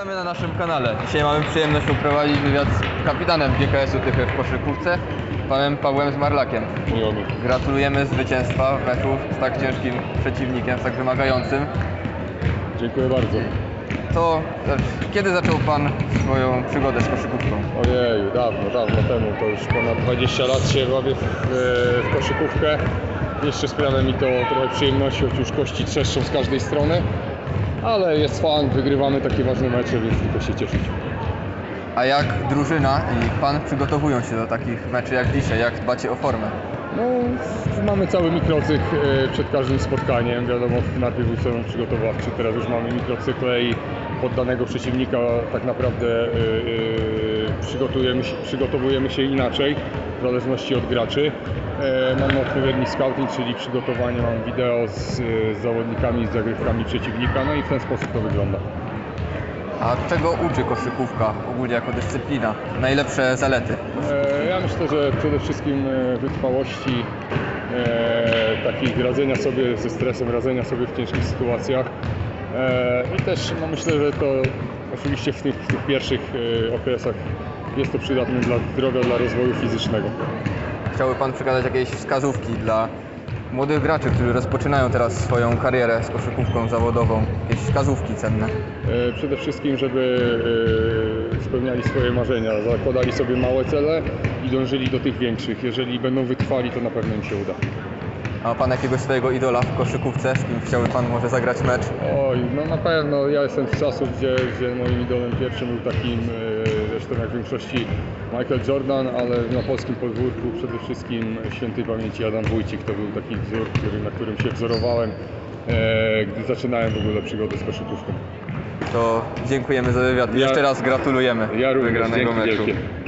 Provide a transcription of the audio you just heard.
Witamy na naszym kanale. Dzisiaj mamy przyjemność poprowadzić wywiad z kapitanem GKS-u Tychy w koszykówce, panem Pawłem Zmarlakiem. Miło mi. Gratulujemy zwycięstwa w meczu z tak ciężkim przeciwnikiem, z tak wymagającym. Dziękuję bardzo. To znaczy, kiedy zaczął pan swoją przygodę z koszykówką? Ojeju, dawno, dawno temu, to już ponad 20 lat się bawię w, w koszykówkę. Jeszcze sprawia mi to trochę przyjemności, choć już kości trzeszczą z każdej strony. Ale jest fan, wygrywamy takie ważne mecze, więc tylko się cieszyć. A jak drużyna i pan przygotowują się do takich meczy jak dzisiaj? Jak dbacie o formę? No, mamy cały mikrocykl e, przed każdym spotkaniem. Wiadomo, najpierw był sezon przygotowawczy, teraz już mamy mikrocykle i pod danego przeciwnika tak naprawdę e, e, przygotujemy się, przygotowujemy się inaczej, w zależności od graczy. E, Mamy odpowiedni scouting, czyli przygotowanie, mam wideo z, z zawodnikami, z zagrywkami przeciwnika, no i w ten sposób to wygląda. A czego uczy koszykówka ogólnie jako dyscyplina? Najlepsze zalety? E, Ja myślę, że przede wszystkim e, wytrwałości, takich radzenia sobie ze stresem, radzenia sobie w ciężkich sytuacjach. I też no myślę, że to oczywiście w tych, w tych pierwszych okresach jest to przydatne dla zdrowia, dla rozwoju fizycznego. Chciałby pan przekazać jakieś wskazówki dla młodych graczy, którzy rozpoczynają teraz swoją karierę z koszykówką zawodową? Jakieś wskazówki cenne? E, Przede wszystkim, żeby e, spełniali swoje marzenia, zakładali sobie małe cele i dążyli do tych większych. Jeżeli będą wytrwali, to na pewno im się uda. A ma pan jakiegoś swojego idola w koszykówce, z kim chciałby pan może zagrać mecz? Oj, no na pewno. Ja jestem z czasów, gdzie, gdzie moim idolem pierwszym był takim, e, zresztą jak w większości Michael Jordan, ale na polskim podwórku przede wszystkim świętej pamięci Adam Wójcik. To był taki wzór, na którym się wzorowałem, e, gdy zaczynałem w ogóle przygodę z koszykówką. To dziękujemy za wywiad i Ja- jeszcze raz gratulujemy Ja również, wygranego meczu. wielkie.